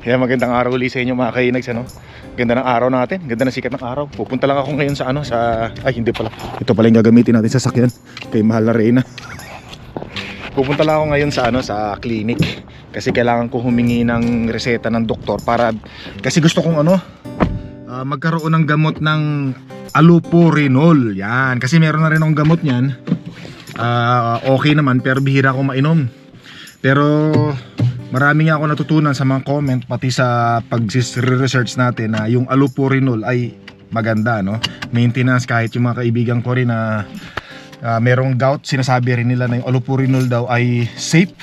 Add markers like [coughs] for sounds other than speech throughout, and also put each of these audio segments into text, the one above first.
Kaya magandang araw ulit sa inyo mga kainags ano. Ganda ng araw natin, ganda ng sikat ng araw. Pupunta lang ako ngayon sa ano sa ay hindi pala. Ito pala yung gagamitin natin sa sakyan kay Mahal na Reyna. [laughs] Pupunta lang ako ngayon sa ano sa clinic kasi kailangan ko humingi ng reseta ng doktor para kasi gusto kong ano ah, magkaroon ng gamot ng allopurinol. Yan, kasi meron na rin akong gamot niyan. Ah, okay naman pero bihira ako mainom. Pero marami nga ako natutunan sa mga comment pati sa pag-research natin na yung allopurinol ay maganda no. Maintenance kahit yung mga kaibigan ko rin na ah, merong gout, sinasabi rin nila na yung allopurinol daw ay safe.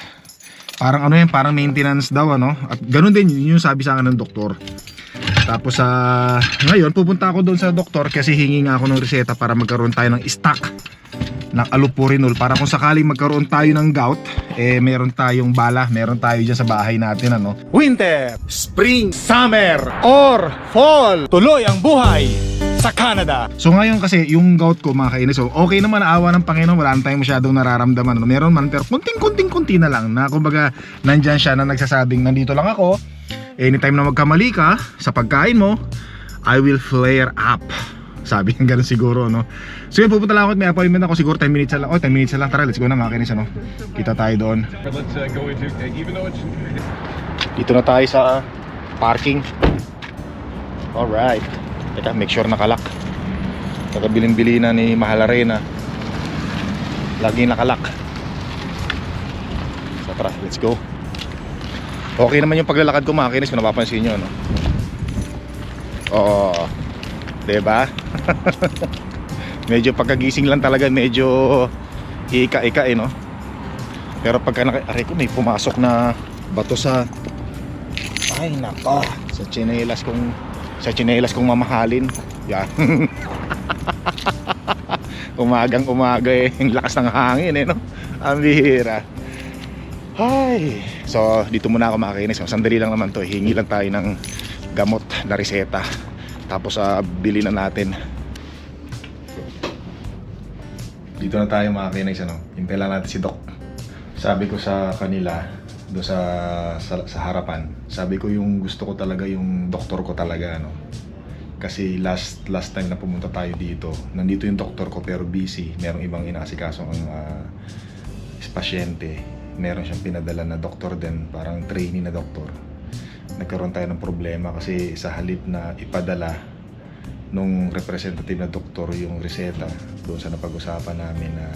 Parang ano yan, parang maintenance daw ano. At ganun din yun yung sabi sa akin ng doktor. Tapos sa ngayon pupunta ako doon sa doktor kasi hingi nga ako ng reseta para magkaroon tayo ng stock ng allopurinol para kung sakaling magkaroon tayo ng gout eh meron tayong bala, meron tayo diyan sa bahay natin ano. Winter, spring, summer or fall. Tuloy ang buhay sa Canada. So ngayon kasi yung gout ko mga kainis, so okay naman naawa ng Panginoon, wala tayong masyadong nararamdaman. Ano. Meron man pero kunting-kunting-kunti na lang na kumbaga nandyan siya na nagsasabing nandito lang ako. Anytime na magkamali ka sa pagkain mo, I will flare up. Sabi ng ganun siguro, no? So yun, pupunta lang ako at may appointment ako siguro 10 minutes lang. Oh, 10 minutes lang. Tara, let's go na mga kinis, ano? Kita tayo doon. Uh, it's Dito na tayo sa parking. Alright. Teka, make sure nakalak. Kakabilin-bili na ni Mahal Arena. Lagi nakalak. So tara, let's go. Okay naman yung paglalakad ko mga kinis kung napapansin nyo, no? Oo. Diba? [laughs] medyo pagkagising lang talaga, medyo ika-ika eh, no? Pero pagka naka, aray ko, may pumasok na bato sa ay nako sa chinelas kong sa chinelas kong mamahalin. Yan. [laughs] Umagang umaga eh yung lakas ng hangin eh no? Ang bihira. Ay so dito muna ako makinis sandali lang naman to hingi lang tayo ng gamot na reseta. Tapos uh, bili na natin dito na tayo makinis ano hintay lang natin si Doc sabi ko sa kanila do sa, sa sa harapan. Sabi ko yung gusto ko talaga yung doktor ko talaga ano. Kasi last last time na pumunta tayo dito, nandito yung doktor ko pero busy. Merong ibang inaasikaso ang uh, pasyente. Meron siyang pinadala na doktor din, parang trainee na doktor. Nagkaroon tayo ng problema kasi sa halip na ipadala nung representative na doktor yung reseta doon sa napag-usapan namin na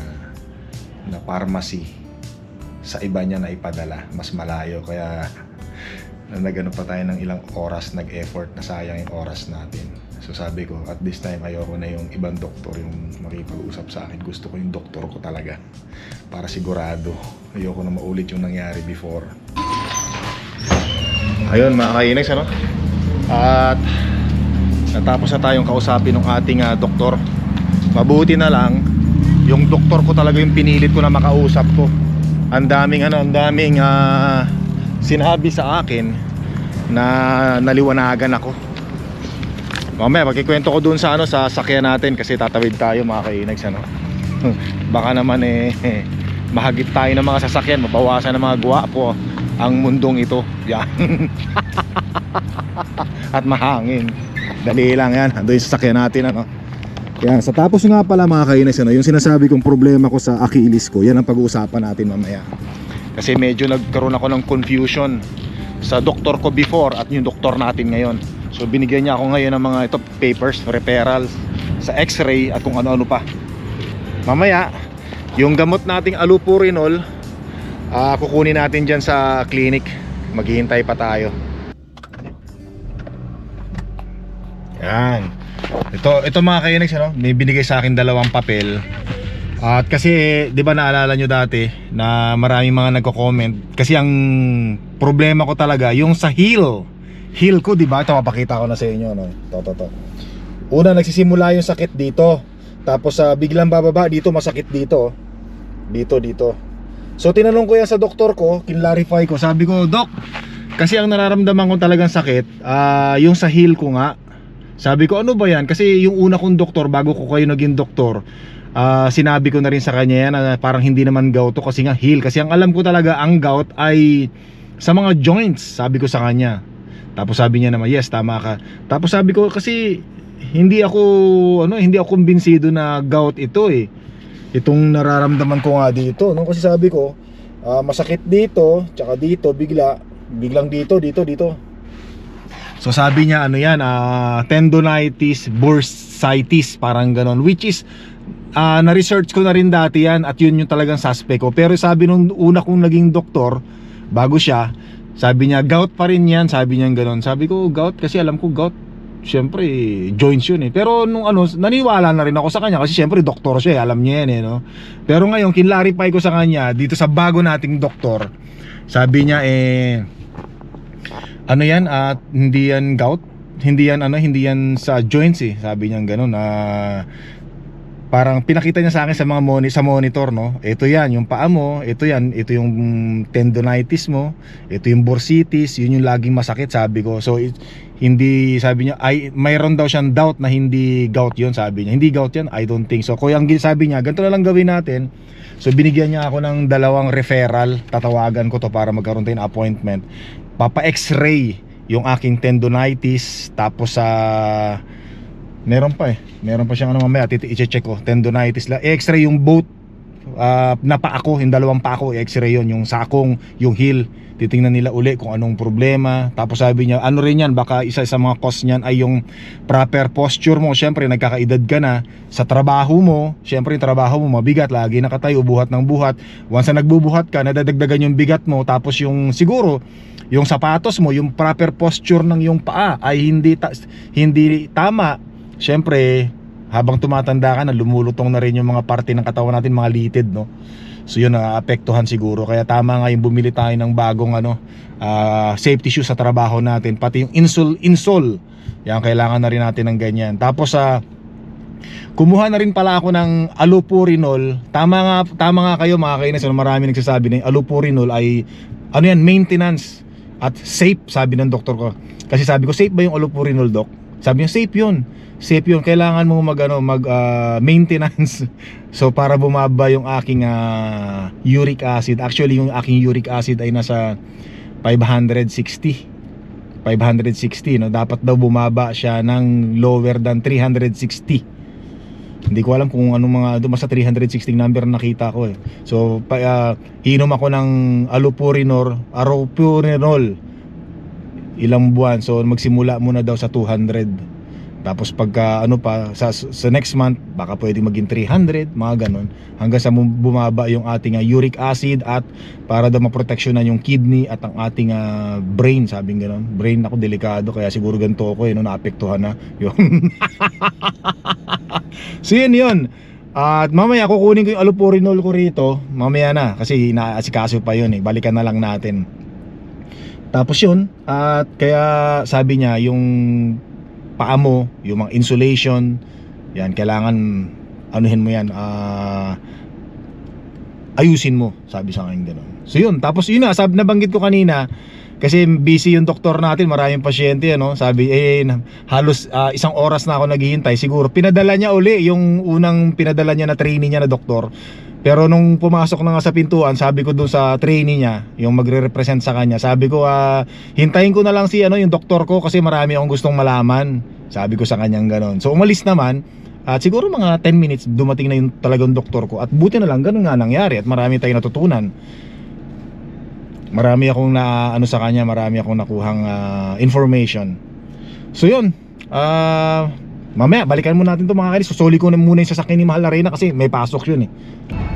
na pharmacy sa iba niya na ipadala mas malayo. Kaya na [laughs] nagano pa tayo ng ilang oras nag-effort na sayang yung oras natin. So sabi ko at this time ayoko na yung ibang doktor yung makipag-usap sa akin. Gusto ko yung doktor ko talaga para sigurado. Ayoko na maulit yung nangyari before. Ayun mga kainags ano at natapos na tayong kausapin ng ating ah, doktor mabuti na lang yung doktor ko talaga yung pinilit ko na makausap ko ang daming ano, ang daming ah, sinabi sa akin na naliwanagan ako. Mamaya magkikwento ko dun sa ano sa sakyan natin kasi tatawid tayo mga kainags ano. [laughs] Baka naman eh [laughs] mahagip tayo ng mga sasakyan, mabawasan ng mga gwapo ang mundong ito. Yan. [laughs] At mahangin. Dali lang yan. Ando yung sasakyan natin ano. Yan, sa tapos nga pala mga kainis, ano, yung sinasabi kong problema ko sa Achilles ko, yan ang pag-uusapan natin mamaya. Kasi medyo nagkaroon ako ng confusion sa doktor ko before at yung doktor natin ngayon. So binigyan niya ako ngayon ng mga ito papers, referral sa x-ray at kung ano-ano pa. Mamaya, yung gamot nating allopurinol, ah, kukunin natin dyan sa clinic. Maghihintay pa tayo. Yan. Ito, ito mga kainags, ano? may binigay sa akin dalawang papel. At kasi, di ba naalala nyo dati na maraming mga nagko-comment. Kasi ang problema ko talaga, yung sa heel. Heel ko, di ba? Ito, mapakita ko na sa inyo. No? Ito, ito, ito. Una, nagsisimula yung sakit dito. Tapos, sa biglang bababa, dito masakit dito. Dito, dito. So, tinanong ko yan sa doktor ko, kinlarify ko. Sabi ko, Dok, kasi ang nararamdaman ko talagang sakit, ah, yung sa heel ko nga, sabi ko, ano ba yan? Kasi yung una kong doktor, bago ko kayo naging doktor, ah, sinabi ko na rin sa kanya yan na parang hindi naman gout to kasi nga heel. Kasi ang alam ko talaga, ang gout ay sa mga joints, sabi ko sa kanya. Tapos sabi niya naman, yes, tama ka. Tapos sabi ko, kasi hindi ako, ano, hindi ako kumbinsido na gout ito eh. Itong nararamdaman ko nga dito, no? Kasi sabi ko, ah, masakit dito, tsaka dito, bigla, biglang dito, dito, dito. So sabi niya, ano yan, ah, tendonitis, bursitis, parang ganon. Which is, ah, na-research ko na rin dati yan at yun yung talagang suspect ko. Pero sabi nung una kong naging doktor, bago siya, sabi niya, gout pa rin yan. Sabi niya ganon. Sabi ko, gout kasi alam ko gout. Siyempre, joints yun eh. Pero nung ano, naniwala na rin ako sa kanya kasi siyempre doktor siya, eh, alam niya yan eh, no? Pero ngayon, kinlarify ko sa kanya, dito sa bago nating doktor, sabi niya eh, ano yan, at hindi yan gout, hindi yan ano, hindi yan sa joints eh. Sabi niya gano'n, ah parang pinakita niya sa akin sa mga moni sa monitor no? Ito yan yung paa mo ito yan ito yung tendonitis mo ito yung bursitis yun yung laging masakit sabi ko. So it, hindi sabi niya ay mayroon daw siyang doubt na hindi gout yun sabi niya. Hindi gout yan I don't think so. Kaya ang sabi niya ganito na lang gawin natin. So binigyan niya ako ng dalawang referral. Tatawagan ko to para magkaroon tayo ng appointment papa x-ray yung aking tendonitis tapos sa Meron pa eh. Meron pa siyang ano mamaya, titi i-check ko. Tendonitis la. I-x-ray yung both uh, na paa ko, yung dalawang paa ko, i-x-ray yun, yung sakong, yung heel. Titingnan nila uli kung anong problema. Tapos sabi niya, ano rin yan, baka isa sa mga cause niyan ay yung proper posture mo. Siyempre, nagkakaedad ka na sa trabaho mo. Siyempre, yung trabaho mo mabigat, lagi nakatayo, buhat ng buhat. Once na nagbubuhat ka, nadadagdagan yung bigat mo. Tapos yung siguro, yung sapatos mo, yung proper posture ng yung paa ay hindi ta- hindi tama syempre, habang tumatanda ka na, lumulutong na rin yung mga parte ng katawan natin, mga litid, no? So yun, naapektuhan siguro. Kaya tama nga yung bumili tayo ng bagong ano, ah, safety shoes sa trabaho natin. Pati yung insole, insole. Yan, kailangan na rin natin ng ganyan. Tapos sa kumuha na rin pala ako ng allopurinol. Tama nga, tama nga kayo mga kainis. Ano, marami nagsasabi na yung allopurinol ay ano yan, maintenance at safe sabi ng doktor ko. Kasi sabi ko, safe ba yung allopurinol, doc? Sabi niya, safe yun. Safe yun. Kailangan mo mag, ano, mag ah, maintenance. [laughs] so, para bumaba yung aking ah, uric acid. Actually, yung aking uric acid ay nasa 560. 560, no? Dapat daw bumaba siya ng lower than 360. Hindi ko alam kung anong mga doon sa 360 number na nakita ko eh. So pa, ah, inom ako ng allopurinol, allopurinol ilang buwan. So magsimula muna daw sa 200. Tapos pagka ano pa sa, sa next month baka pwede maging 300, mga ganun. Hanggang sa bumaba yung ating ah, uric acid at para daw maproteksyonan yung kidney at ang ating ah, brain, sabing ganun. Brain ako delikado kaya siguro ganito ako eh no naapektuhan na. Yun. [laughs] so yun yun. At mamaya kukunin ko yung allopurinol ko rito. Mamaya na kasi inaasikaso pa yun eh. Balikan na lang natin. Tapos yun, at kaya sabi niya yung paa mo, yung mga insulation, yan kailangan anuhin mo yan, ah ayusin mo, sabi sa akin gano'n. So yun, tapos yun na, sabi nabanggit ko kanina, kasi busy yung doktor natin, maraming pasyente ano. Sabi eh halos ah, isang oras na ako naghihintay siguro. Pinadala niya uli yung unang pinadala niya na trainee niya na doktor. Pero nung pumasok na nga sa pintuan, sabi ko doon sa trainee niya, yung magre-represent sa kanya, sabi ko ah hintayin ko na lang si ano yung doktor ko kasi marami akong gustong malaman. Sabi ko sa kanyang ganon. So umalis naman, at siguro mga 10 minutes dumating na yung talagang doktor ko. At buti na lang ganun nga nangyari at marami tayong natutunan. Marami akong na ano sa kanya marami akong nakuhang ah, information. So yun ah mamaya balikan mo natin to mga kainis. Susuli ko na muna yung sasakyan ni Mahal na Reyna kasi may pasok yun eh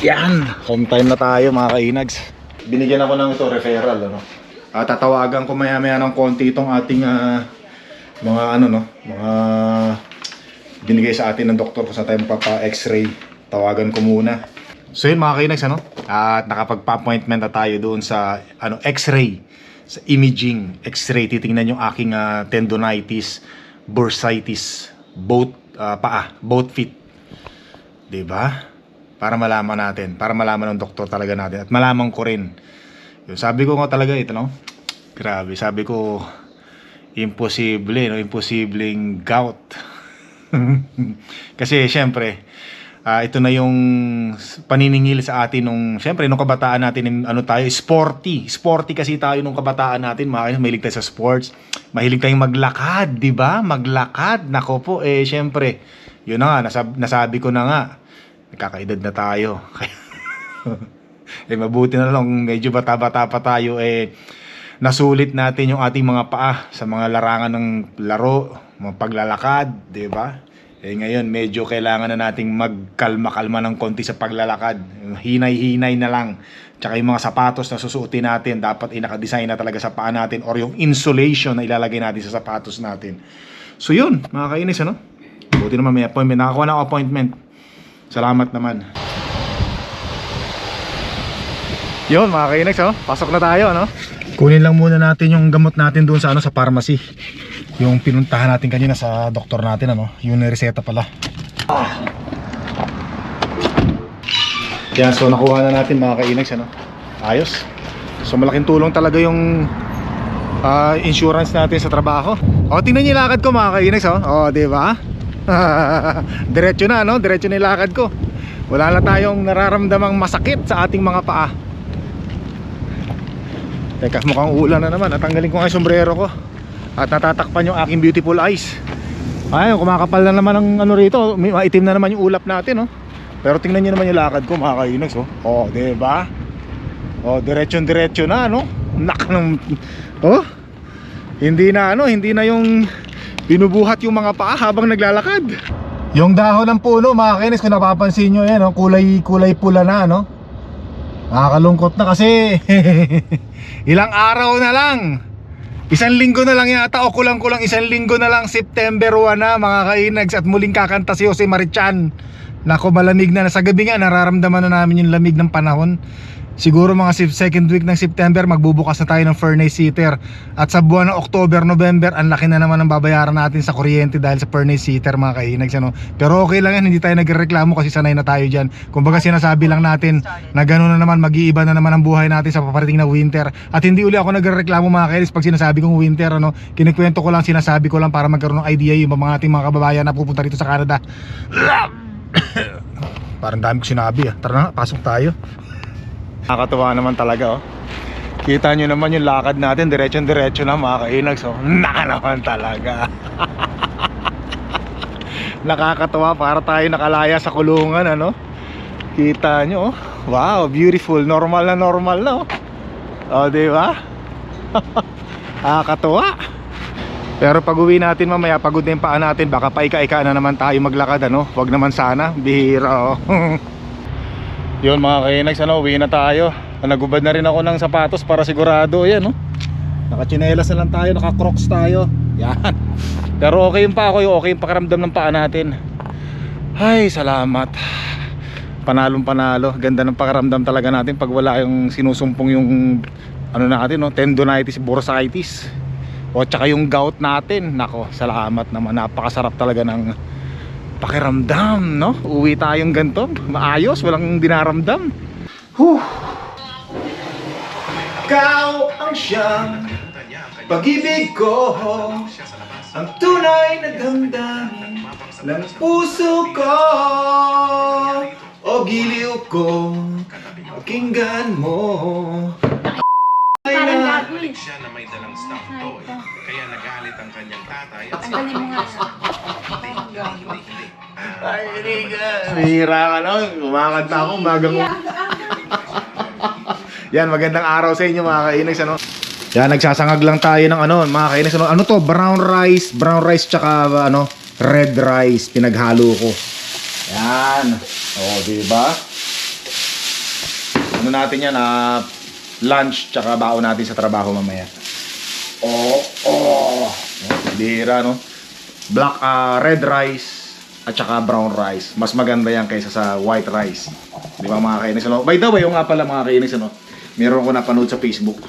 yan. Home time na tayo mga kainags. Binigyan ako ng ito referral ano. At tatawagan ko maya maya ng konti itong ating ah, mga ano no mga binigay sa atin ng doktor kung sa tayo papa x-ray tawagan ko muna. So yun mga kainags ano? At nakapagpa-appointment na tayo doon sa ano X-ray. Sa imaging X-ray. Titingnan yung aking ah, tendonitis Bursitis Both ah, paa Both feet. 'Di ba? Para malaman natin Para malaman ng doktor talaga natin At malaman ko rin. Yung Sabi ko nga talaga ito no? Grabe sabi ko Imposible no? Imposibleng gout. [laughs] Kasi syempre Ah, ito na yung paniningil sa atin nung syempre nung kabataan natin ano tayo sporty. Sporty kasi tayo nung kabataan natin mga mahilig tayo sa sports. Mahilig tayong maglakad di ba? Maglakad. Nako po eh syempre yun na nga nasab- nasabi ko na nga nagkakaedad na tayo [laughs] eh mabuti na lang medyo bata-bata pa tayo eh nasulit natin yung ating mga paa sa mga larangan ng laro, mga paglalakad, 'di ba? Eh ngayon medyo kailangan na nating magkalma-kalma ng konti sa paglalakad. Hinay-hinay na lang. Tsaka yung mga sapatos na susuotin natin, dapat inaka-design na talaga sa paa natin or yung insulation na ilalagay natin sa sapatos natin. So yun, mga kainis, ano? Buti naman may appointment. Nakakuha na ako appointment. Salamat naman. Yun mga kainex oh, pasok na tayo no. Kunin lang muna natin yung gamot natin doon sa ano sa pharmacy. Yung pinuntahan natin kanina sa doktor natin ano, yung reseta pala. Yan, so nakuha na natin mga kainex ano. Ayos. So malaking tulong talaga yung ah, insurance natin sa trabaho. O tingnan niyo lakad ko mga kainex oh. Oh, di ba? [laughs] Diretso na no, diretso na yung lakad ko. Wala na tayong nararamdamang masakit sa ating mga paa. Teka, mukhang ulan na naman. Natanggalin ko nga yung sombrero ko. At natatakpan yung aking beautiful eyes. Ayun, kumakapal na naman ang ano rito. Maitim na naman yung ulap natin, oh. Pero tingnan niyo naman yung lakad ko, mga kainex, oh. Oh, di ba? Oh, diretsyon-diretso na, no? Nak ng... Oh? Hindi na, ano, hindi na yung binubuhat yung mga paa habang naglalakad. Yung dahon ng puno, mga kainex, kung napapansin nyo, yan, oh, kulay, kulay pula na, no? Nakakalungkot na kasi [laughs] ilang araw na lang. Isang linggo na lang yata o kulang-kulang isang linggo na lang September 1 na mga kainags at muling kakanta si Jose Marichan. Nako malamig na sa gabi nga nararamdaman na namin yung lamig ng panahon. Siguro mga second week ng September magbubukas na tayo ng furnace heater At sa buwan ng October, November Ang laki na naman ang babayaran natin sa kuryente Dahil sa furnace heater mga kainags ano? Pero okay lang yan, hindi tayo nagreklamo Kasi sanay na tayo dyan. Kumbaga sinasabi lang natin Na gano'n na naman, mag-iiba na naman ang buhay natin Sa paparating na winter. At hindi uli ako nagreklamo mga kainags Pag sinasabi kong winter ano, Kinikwento ko lang, sinasabi ko lang Para magkaroon ng idea yung mga ating mga kababayan Na pupunta rito sa Canada. [coughs] Parang dami ko sinabi ah. Tara na, pasok tayo Nakakatuwa naman talaga oh. Kita nyo naman yung lakad natin, diretsyon-diretso [laughs] na mga kainags oh. Naka naman talaga. [laughs] Nakakatuwa para tayo nakalaya sa kulungan ano. Kita nyo oh. Wow, beautiful. Normal na normal na oh. Oh, di ba? [laughs] Nakakatuwa. Pero pag uwi natin mamaya, pagod na yung paa natin, baka paika-ika na naman tayo maglakad ano. Wag naman sana, bihira oh. Yun mga kainags, ano, uwi na tayo. Nagubad na rin ako ng sapatos para sigurado. Yan, no? Nakachinelas na lang tayo, naka-crocs tayo. Yan. [laughs] Pero okay yung pa ako, okay yung pakiramdam ng paa natin. Ay, salamat. Panalong panalo. Ganda ng pakiramdam talaga natin pag wala yung sinusumpong yung ano natin, no? tendonitis, bursitis. O tsaka yung gout natin. Nako, salamat naman. Napakasarap talaga ng pakiramdam, no? Uwi tayong ganito, maayos, walang dinaramdam. Huh. Ikaw ang siyang pag-ibig ko Ang tunay na damdamin ng puso ko O giliw ko, pakinggan mo Parang gagawin. siya na may dalang stuffed toy. Kaya nagalit ang kanyang tatay at Ang galing mo nga. hindi, hindi. Ay, hindi ka. Mahira ka no? Kumakanta ako, magang... Yan, magandang araw sa inyo mga kainags, ano? Yan, nagsasangag lang tayo ng ano, mga kainags, ano? Ano to? Brown rice, brown rice tsaka ano, red rice, pinaghalo ko. Yan. O, di ba? Ano natin yan, ah, lunch tsaka baon natin sa trabaho mamaya. Oh, oh. Bira, no? Black, ah, red rice at saka brown rice. Mas maganda yan kaysa sa white rice. Di ba mga kainis? Ano? By the way, yung nga pala mga kainis, ano? Meron ko napanood sa Facebook.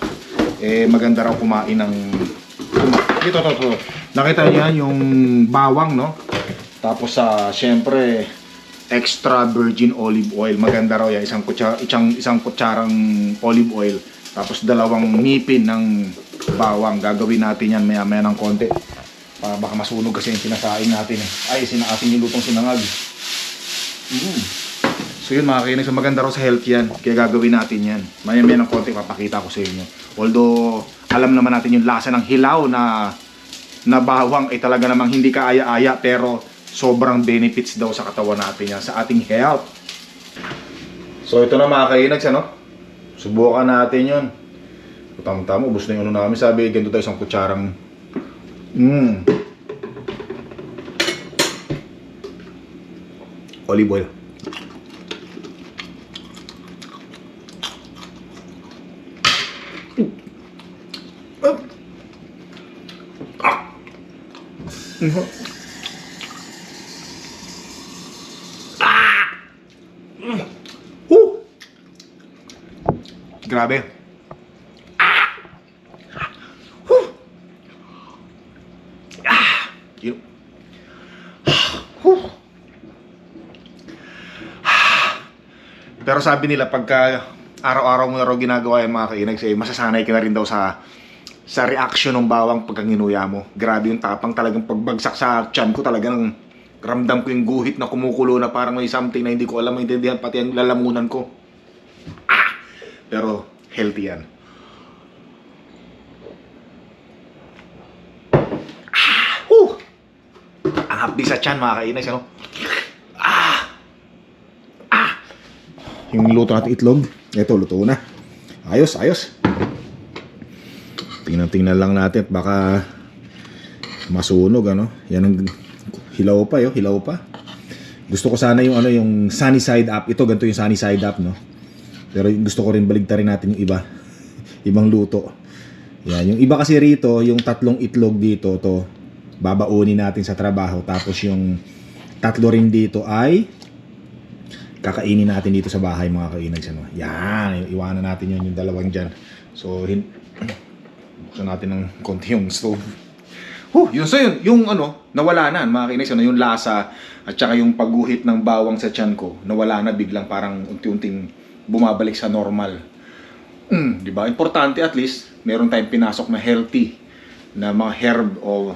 Eh, maganda raw kumain ng... Ito, ito, ito. Nakita niya yung bawang, no? Tapos sa, syempre, extra virgin olive oil. Maganda raw yan. Isang, kutsa, isang, isang kutsarang olive oil. Tapos dalawang ngipin ng bawang. Gagawin natin yan maya-maya ng konti. Para baka masunog kasi yung sinasain natin eh. Ay, sina ating nilutong sinangag. Mm. So yun mga kainis, maganda raw sa health yan. Kaya gagawin natin yan. Maya maya ng konti papakita ko sa inyo. Although, alam naman natin yung lasa ng hilaw na na bawang ay talaga namang hindi kaaya-aya pero sobrang benefits daw sa katawan natin yan, sa ating health. So ito na mga kainags, ano? Subukan natin yun. Tama-tama, ubos na yung ano namin. Sabi, ganito tayo isang kutsarang Mmm. Olive oil. Ah. Ah. Mhm. Ah. Mm. Huh. Grabe. Ah. Huh. Yun. Huh. Pero sabi nila pagka araw-araw mo na raw ginagawa yung mga kainags, eh, masasanay ka na rin daw sa sa reaction ng bawang pagka nginuya mo. Grabe yung tapang talagang pagbagsak sa tiyan ko talagang ramdam ko yung guhit na kumukulo na parang may something na hindi ko alam maintindihan pati ang lalamunan ko. Ah! Pero healthy yan. Ah! Whew! Ang hapdi sa tiyan mga kainags, ano? Ah! Ah! Yung luto natin itlog, ito luto na. Ayos, ayos. Tingnan-tingnan lang natin at baka masunog ano. Yan ang hilaw pa yo, hilaw pa. Gusto ko sana yung ano yung sunny side up. Ito ganito yung sunny side up no. Pero gusto ko rin baligtarin natin yung iba. Ibang luto. Yan, yung iba kasi rito, yung tatlong itlog dito to babaunin natin sa trabaho tapos yung tatlo rin dito ay kakainin natin dito sa bahay mga kainags ano. Yan, iwanan natin yun yung dalawang dyan. So, hin buksan natin ng konti yung stove. Huh, yun so yun, yung ano, nawala na mga kainags ano, yung lasa at saka yung pagguhit ng bawang sa tiyan ko, nawala na biglang parang unti-unting bumabalik sa normal. Mm, 'di ba? Importante at least meron tayong pinasok na healthy na mga herb o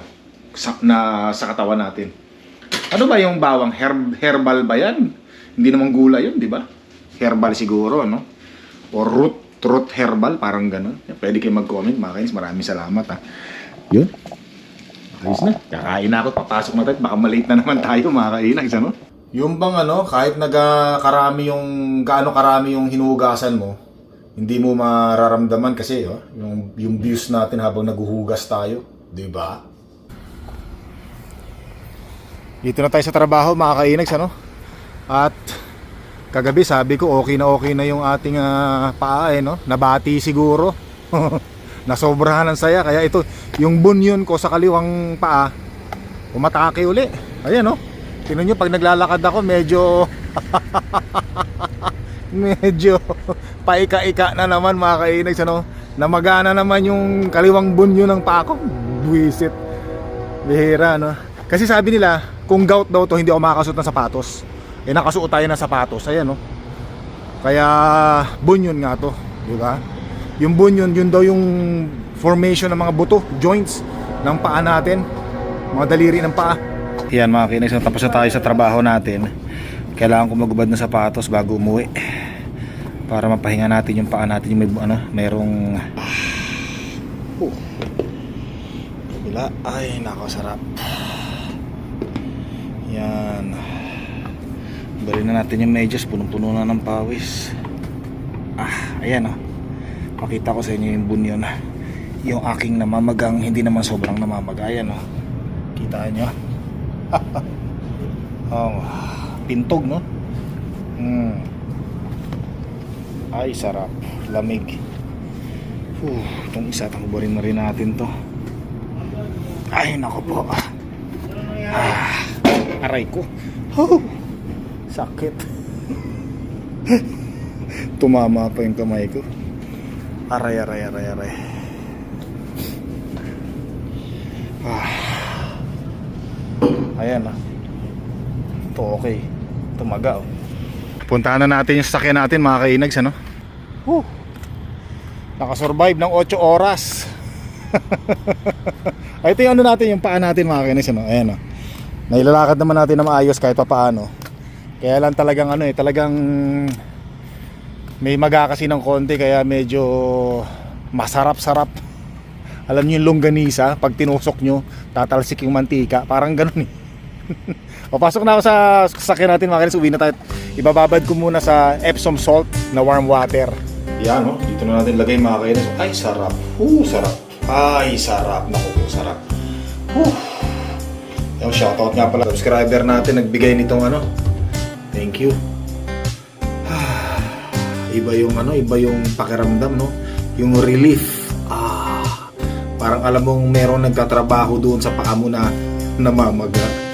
sa, na sa katawan natin. Ano ba yung bawang herb herbal ba 'yan? Hindi naman gulay 'yun, 'di ba? Herbal siguro, no? O root root herbal, parang ganun. Pwede kayo mag-comment, mga kainis. Maraming salamat, ha. Yun. Ayos na. Kakain na ako. Papasok na tayo. Baka malate na naman tayo, mga kainis, ano? Yung bang ano, kahit nagkarami yung, gaano karami yung hinugasan mo, hindi mo mararamdaman kasi, oh, yung, yung views natin habang naguhugas tayo. Di ba? Dito na tayo sa trabaho, mga kainags, ano? At kagabi sabi ko okay na okay na yung ating ah, paa eh, no? Nabati siguro. [laughs] Nasobrahan ng saya kaya ito yung bunyon ko sa kaliwang paa umatake uli. Ayan no. Tingnan nyo pag naglalakad ako medyo [laughs] medyo paika-ika na naman mga kainags ano. Namagana naman yung kaliwang bunyo ng paa ko. Buisit. Bihira no. Kasi sabi nila kung gout daw to hindi ako makakasuot ng sapatos eh nakasuot tayo ng sapatos ayan no kaya bunyon nga to di ba yung bunyon yun daw yung formation ng mga buto joints ng paa natin mga daliri ng paa yan mga kinex tapos na tayo sa trabaho natin kailangan ko magubad ng sapatos bago umuwi para mapahinga natin yung paa natin yung may ano merong oh. kabila ay nakasarap yan Bali na natin yung medyas, punong-puno na ng pawis. Ah, ayan oh. Pakita ko sa inyo yung bunyon. Yung aking namamagang, hindi naman sobrang namamaga. Ayan oh. Kita nyo? [laughs] oh, pintog no? Hmm. Ay, sarap. Lamig. Whew, itong isa, takubarin na rin natin to. Ay, nako po. Ah, aray ko. Oh. Sakit. [laughs] Tumama pa yung kamay ko. Aray, aray, aray, aray. Ah. Ayan ah. Ito okay. Tumaga oh. Puntahan na natin yung sasakyan natin mga kainags ano. Whew. Nakasurvive ng 8 oras. Ay, [laughs] ito yung ano natin, yung paa natin mga kainags ano. Ayan oh. Nailalakad naman natin na maayos kahit pa paano Kaya lang talagang ano eh, talagang may maga kasi ng konti kaya medyo masarap-sarap. [laughs] Alam niyo yung longganisa, pag tinusok nyo, tatalsik yung mantika. Parang ganun eh. [laughs] Papasok na ako sa sasakyan natin mga kainis. Uwi na tayo. Ibababad ko muna sa Epsom salt na warm water. Yan, no? Dito na natin lagay mga kainis. Ay, sarap. Uh, sarap. Ay, sarap. Naku sarap. Uh. Yung shoutout nga pala. Subscriber natin nagbigay nitong ano. Thank you. [sighs] iba yung ano, iba yung pakiramdam, no? Yung relief. Ah. Parang alam mong merong nagtatrabaho doon sa paa mo na namamaga.